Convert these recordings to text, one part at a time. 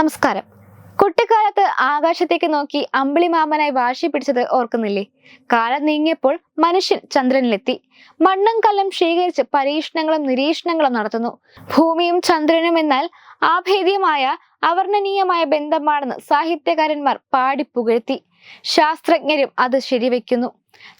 നമസ്കാരം. കുട്ടിക്കാലത്ത് ആകാശത്തേക്ക് നോക്കി അമ്പിളി അമ്പിളിമാമനായി വാശി പിടിച്ചത് ഓർക്കുന്നില്ലേ? കാലം നീങ്ങിയപ്പോൾ മനുഷ്യൻ ചന്ദ്രനിലെത്തി. മണ്ണും കല്ലും ശേഖരിച്ച് പരീക്ഷണങ്ങളും നിരീക്ഷണങ്ങളും നടത്തുന്നു. ഭൂമിയും ചന്ദ്രനും എന്നാൽ ആഭേദ്യമായ അവർണനീയമായ ബന്ധമാണെന്ന് സാഹിത്യകാരന്മാർ പാടി പുകഴ്ത്തി. ശാസ്ത്രജ്ഞരും അത് ശരിവെക്കുന്നു.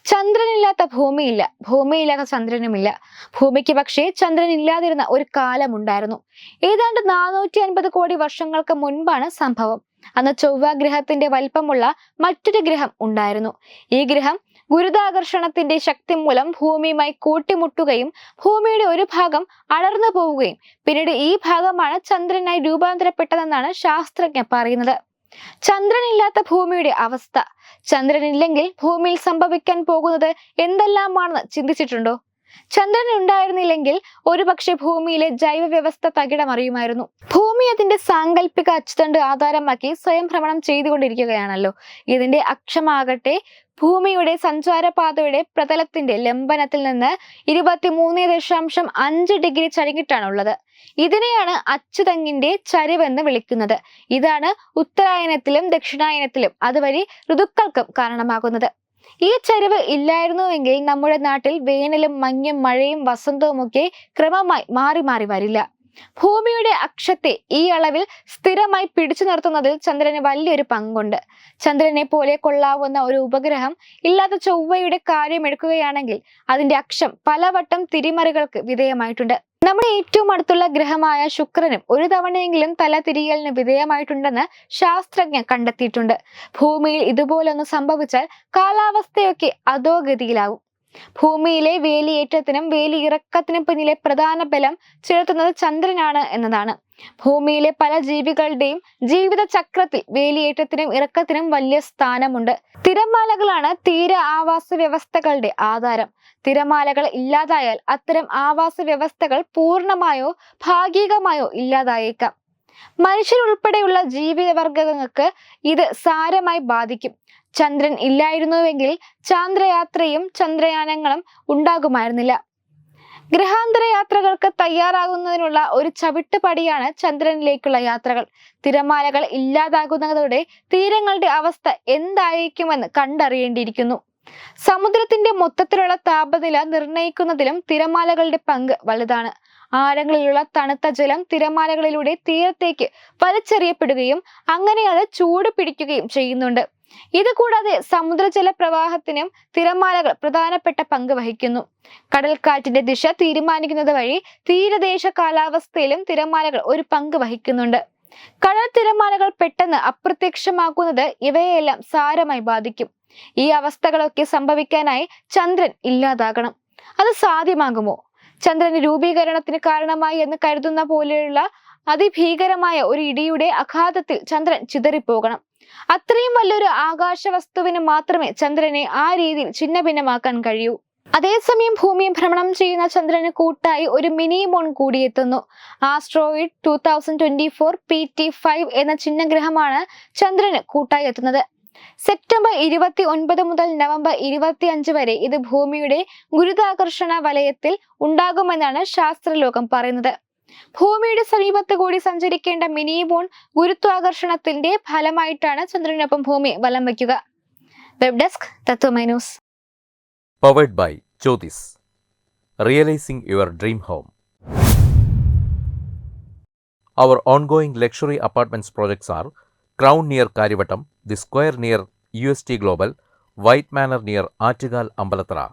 ചന്ദ്രനില്ലാത്ത ഭൂമിയില്ല. ഭൂമിയില്ലാത്ത ചന്ദ്രനുമില്ല. ഭൂമിക്ക് പക്ഷേ ചന്ദ്രൻ ഇല്ലാതിരുന്ന ഒരു കാലമുണ്ടായിരുന്നു. ഏതാണ്ട് നാനൂറ്റി അൻപത് കോടി വർഷങ്ങൾക്ക് മുൻപാണ് സംഭവം. അന്ന് ചൊവ്വ ഗ്രഹത്തിന്റെ വലിപ്പമുള്ള മറ്റൊരു ഗ്രഹം ഉണ്ടായിരുന്നു. ഈ ഗ്രഹം ഗുരുതാകർഷണത്തിന്റെ ശക്തി മൂലം ഭൂമിയുമായി കൂട്ടിമുട്ടുകയും ഭൂമിയുടെ ഒരു ഭാഗം അടർന്നു പോവുകയും. പിന്നീട് ഈ ഭാഗമാണ് ചന്ദ്രനായി രൂപാന്തരപ്പെട്ടതെന്നാണ് ശാസ്ത്രജ്ഞർ പറയുന്നത്. ചന്ദ്രനില്ലാത്ത ഭൂമിയുടെ അവസ്ഥ. ചന്ദ്രനില്ലെങ്കിൽ ഭൂമിയിൽ സംഭവിക്കാൻ പോകുന്നത് എന്തെല്ലാമാണെന്ന് ചിന്തിച്ചിട്ടുണ്ടോ? ചന്ദ്രൻ ഉണ്ടായിരുന്നില്ലെങ്കിൽ ഒരുപക്ഷെ ഭൂമിയിലെ ജൈവ വ്യവസ്ഥ തകിടമറിയുമായിരുന്നു. ഭൂമി അതിന്റെ സാങ്കല്പിക അച്ചുതണ്ട് ആധാരമാക്കി സ്വയം ഭ്രമണം ചെയ്തുകൊണ്ടിരിക്കുകയാണല്ലോ. ഇതിന്റെ അക്ഷമാകട്ടെ ഭൂമിയുടെ സഞ്ചാരപാതയുടെ പ്രതലത്തിന്റെ ലംബനത്തിൽ നിന്ന് ഇരുപത്തിമൂന്ന് ദശാംശം അഞ്ച് ഡിഗ്രി ചരിഞ്ഞിട്ടാണുള്ളത്. ഇതിനെയാണ് അച്ചുതങ്ങിന്റെ ചരിവെന്ന് വിളിക്കുന്നത്. ഇതാണ് ഉത്തരായനത്തിലും ദക്ഷിണായനത്തിലും അതുവഴി ഋതുക്കൾക്കും കാരണമാകുന്നത്. ഈ ചരിവ് ഇല്ലായിരുന്നുവെങ്കിൽ നമ്മുടെ നാട്ടിൽ വേനലും മഞ്ഞും മഴയും വസന്തവും ഒക്കെ ക്രമമായി മാറി മാറി വരില്ല. ഭൂമിയുടെ അക്ഷത്തെ ഈ അളവിൽ സ്ഥിരമായി പിടിച്ചു നിർത്തുന്നതിൽ ചന്ദ്രന് വലിയൊരു പങ്കുണ്ട്. ചന്ദ്രനെ പോലെ കൊള്ളാവുന്ന ഒരു ഉപഗ്രഹം ഇല്ലാത്ത ചൊവ്വയുടെ കാര്യം എടുക്കുകയാണെങ്കിൽ അതിന്റെ അക്ഷം പലവട്ടം തിരിമറികൾക്ക് വിധേയമായിട്ടുണ്ട്. നമ്മുടെ ഏറ്റവും അടുത്തുള്ള ഗ്രഹമായ ശുക്രനും ഒരു തവണയെങ്കിലും തല തിരിയലിന് വിധേയമായിട്ടുണ്ടെന്ന് ശാസ്ത്രജ്ഞർ കണ്ടെത്തിയിട്ടുണ്ട്. ഭൂമിയിൽ ഇതുപോലൊന്ന് സംഭവിച്ചാൽ കാലാവസ്ഥയൊക്കെ അധോഗതിയിലാവും. ഭൂമിയിലെ വേലിയേറ്റത്തിനും വേലിയിറക്കത്തിനും പിന്നിലെ പ്രധാന ബലം ചെലുത്തുന്നത് ചന്ദ്രനാണ് എന്നതാണ്. ഭൂമിയിലെ പല ജീവികളുടെയും ജീവിത ചക്രത്തിൽ വേലിയേറ്റത്തിനും ഇറക്കത്തിനും വലിയ സ്ഥാനമുണ്ട്. തിരമാലകളാണ് തീര ആവാസ വ്യവസ്ഥകളുടെ ആധാരം. തിരമാലകൾ ഇല്ലാതായാൽ അത്തരം ആവാസ വ്യവസ്ഥകൾ പൂർണമായോ ഭാഗികമായോ ഇല്ലാതായേക്കാം. മനുഷ്യരുൾപ്പെടെയുള്ള ജീവിതവർഗങ്ങൾക്ക് ഇത് സാരമായി ബാധിക്കും. ചന്ദ്രൻ ഇല്ലായിരുന്നുവെങ്കിൽ ചാന്ദ്രയാത്രയും ചന്ദ്രയാനങ്ങളും ഉണ്ടാകുമായിരുന്നില്ല. ഗ്രഹാന്തര യാത്രകൾക്ക് തയ്യാറാകുന്നതിനുള്ള ഒരു ചവിട്ടുപടിയാണ് ചന്ദ്രനിലേക്കുള്ള യാത്രകൾ. തിരമാലകൾ ഇല്ലാതാകുന്നതോടെ തീരങ്ങളുടെ അവസ്ഥ എന്തായിരിക്കുമെന്ന് കണ്ടറിയേണ്ടിയിരിക്കുന്നു. സമുദ്രത്തിന്റെ മൊത്തത്തിലുള്ള താപനില നിർണയിക്കുന്നതിലും തിരമാലകളുടെ പങ്ക് വലുതാണ്. ആഴങ്ങളിലുള്ള തണുത്ത ജലം തിരമാലകളിലൂടെ തീരത്തേക്ക് വലിച്ചെറിയപ്പെടുകയും അങ്ങനെ അത് ചൂട് പിടിക്കുകയും ചെയ്യുന്നുണ്ട്. ഇത് കൂടാതെ സമുദ്രജല പ്രവാഹത്തിനും തിരമാലകൾ പ്രധാനപ്പെട്ട പങ്ക് വഹിക്കുന്നു. കടൽക്കാറ്റിന്റെ ദിശ തീരുമാനിക്കുന്നത് വഴി തീരദേശ കാലാവസ്ഥയിലും തിരമാലകൾ ഒരു പങ്ക് വഹിക്കുന്നുണ്ട്. കടൽ തിരമാലകൾ പെട്ടെന്ന് അപ്രത്യക്ഷമാക്കുന്നത് ഇവയെല്ലാം സാരമായി ബാധിക്കും. ഈ അവസ്ഥകളൊക്കെ സംഭവിക്കാനായി ചന്ദ്രൻ ഇല്ലാതാകണം. അത് സാധ്യമാകുമോ? ചന്ദ്രന് രൂപീകരണത്തിന് കാരണമായി എന്ന് കരുതുന്ന പോലെയുള്ള അതിഭീകരമായ ഒരു ഇടിയുടെ അഘാതത്തിൽ ചന്ദ്രൻ ചിതറിപ്പോകണം. അത്രയും വലിയൊരു ആകാശ വസ്തുവിന് മാത്രമേ ചന്ദ്രനെ ആ രീതിയിൽ ഛിന്നഭിന്നമാക്കാൻ കഴിയൂ. അതേസമയം ഭൂമിയെ ഭ്രമണം ചെയ്യുന്ന ചന്ദ്രന് കൂട്ടായി ഒരു mini moon കൂടിയെത്തുന്നു asteroid two thousand twenty four P T five എന്ന ചിഹ്നഗ്രഹമാണ് ചന്ദ്രന് കൂട്ടായി എത്തുന്നത്. സെപ്റ്റംബർ ഇരുപത്തി ഒൻപത് മുതൽ നവംബർ ഇരുപത്തി അഞ്ച് വരെ ഇത് ഭൂമിയുടെ ഗുരുതാകർഷണ വലയത്തിൽ ഉണ്ടാകുമെന്നാണ് ശാസ്ത്രലോകം പറയുന്നത്. ഭൂമിയുടെ സമീപത്ത് കൂടി സഞ്ചരിക്കേണ്ട മിനി ബോൺ ഗുരുത്വാകർഷണത്തിന്റെ ഫലമായിട്ടാണ് ചന്ദ്രനൊപ്പം ഭൂമി വലം വയ്ക്കുക web desk Tatwamayi news powered by Jyothis realising your dream home Our ongoing luxury apartments projects are Crown near Karivattam, The Square near UST Global, White Manor near Artigal Ambalatra,